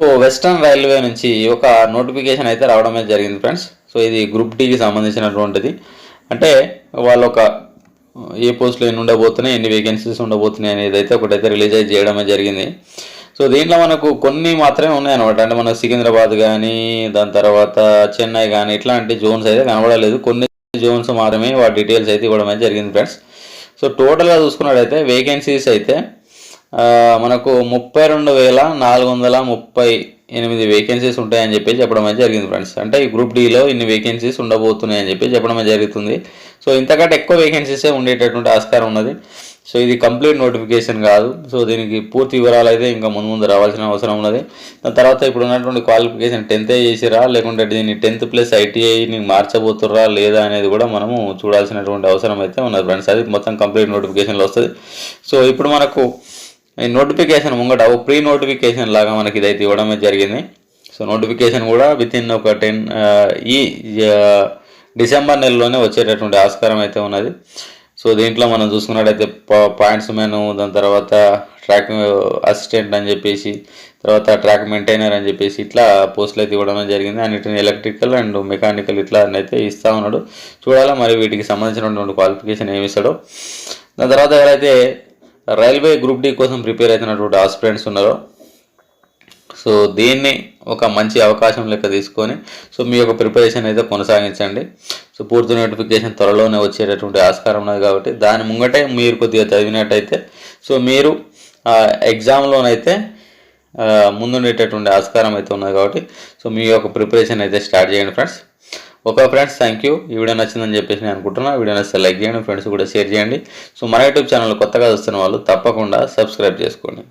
So western railway నుంచి ఒక notification అయితే రావడం అయితే జరిగింది ఫ్రెండ్స్. సో ఇది గ్రూప్ డీకి సంబంధించినటువంటిది. అంటే వాళ్ళు ఒక ఏ పోస్టులు ఎన్ని ఉండబోతున్నాయి ఎన్ని వేకెన్సీస్ ఉండబోతున్నాయి అనేది అయితే ఒకటైతే రిలీజ్ అయితే చేయడమే జరిగింది. సో దీంట్లో మనకు కొన్ని మాత్రమే ఉన్నాయన్నమాట. అంటే మనకు సికింద్రాబాద్ కానీ దాని తర్వాత చెన్నై కానీ ఇట్లాంటి జోన్స్ అయితే కనబడలేదు. కొన్ని జోన్స్ మాత్రమే వాటి డీటెయిల్స్ అయితే ఇవ్వడం అయితే జరిగింది ఫ్రెండ్స్. సో టోటల్గా చూసుకున్నట్టయితే వేకెన్సీస్ అయితే మనకు ముప్పై రెండు వేల నాలుగు వందల ముప్పై ఎనిమిది వేకెన్సీస్ ఉంటాయని చెప్పి చెప్పడం అనేది జరిగింది ఫ్రెండ్స్ అంటే ఈ గ్రూప్ డీలో ఇన్ని వేకెన్సీస్ ఉండబోతున్నాయని చెప్పి చెప్పడం జరుగుతుంది. సో ఇంతకంటే ఎక్కువ వేకెన్సీసే ఉండేటటువంటి ఆస్కారం ఉన్నది. సో ఇది కంప్లీట్ నోటిఫికేషన్ కాదు. సో దీనికి పూర్తి వివరాలు అయితే ఇంకా ముందు ముందు రావాల్సిన అవసరం ఉన్నది. దాని తర్వాత ఇప్పుడు ఉన్నటువంటి క్వాలిఫికేషన్ టెన్త్ చేసిరా? లేకుంటే దీన్ని టెన్త్ ప్లస్ ఐటీఐని మార్చబోతుర్రా లేదా అనేది కూడా మనము చూడాల్సినటువంటి అవసరం అయితే ఉన్నది ఫ్రెండ్స్ అది మొత్తం కంప్లీట్ నోటిఫికేషన్లో వస్తుంది. సో ఇప్పుడు మనకు నోటిఫికేషన్ ముంగట ఓ ప్రీ నోటిఫికేషన్ లాగా మనకి ఇదైతే ఇవ్వడమే జరిగింది. సో నోటిఫికేషన్ కూడా విత్ ఇన్ ఒక టెన్ ఈ డిసెంబర్ నెలలోనే వచ్చేటటువంటి ఆస్కారం అయితే ఉన్నది. సో దీంట్లో మనం చూసుకున్నట్టయితే పాయింట్స్ మెను దాని తర్వాత ట్రాక్ అసిస్టెంట్ అని చెప్పేసి తర్వాత ట్రాక్ మెయింటైనర్ అని చెప్పేసి ఇట్లా పోస్టులు అయితే ఇవ్వడం జరిగింది. అన్నిటిని ఎలక్ట్రికల్ అండ్ మెకానికల్ ఇట్లా అయితే ఇస్తూ ఉన్నాడు. చూడాలా మరి వీటికి సంబంధించినటువంటి క్వాలిఫికేషన్ ఏమి ఇస్తాడో. దాని తర్వాత ఎవరైతే రైల్వే గ్రూప్ డి కోసం ప్రిపేర్ అవుతున్నటువంటి ఆస్పిరెంట్స్ ఉన్నారో. సో దీన్ని ఒక మంచి అవకాశం లెక్క తీసుకొని సో మీ యొక్క ప్రిపరేషన్ అయితే కొనసాగించండి. సో పూర్తి నోటిఫికేషన్ త్వరలోనే వచ్చేటటువంటి ఆస్కారం ఉన్నది కాబట్టి దాని ముంగటే మీరు కొద్దిగా చదివినట్టయితే సో మీరు ఆ, ఎగ్జామ్లోనైతే ముందుండేటటువంటి ఆస్కారం అయితే ఉన్నది కాబట్టి సో మీ యొక్క ప్రిపరేషన్ అయితే స్టార్ట్ చేయండి friends. Okay friends thank you ఈ వీడియో నచ్చిందని చెప్పేసి నేను అనుకుంటున్నా. వీడియో నచ్చితే లైక్ చేయండి ఫ్రెండ్స్ కూడా షేర్ చేయండి. సో మన యూట్యూబ్ ఛానల్ కొత్తగా వస్తున్న వాళ్ళు తప్పకుండా సబ్స్క్రైబ్ చేసుకోండి.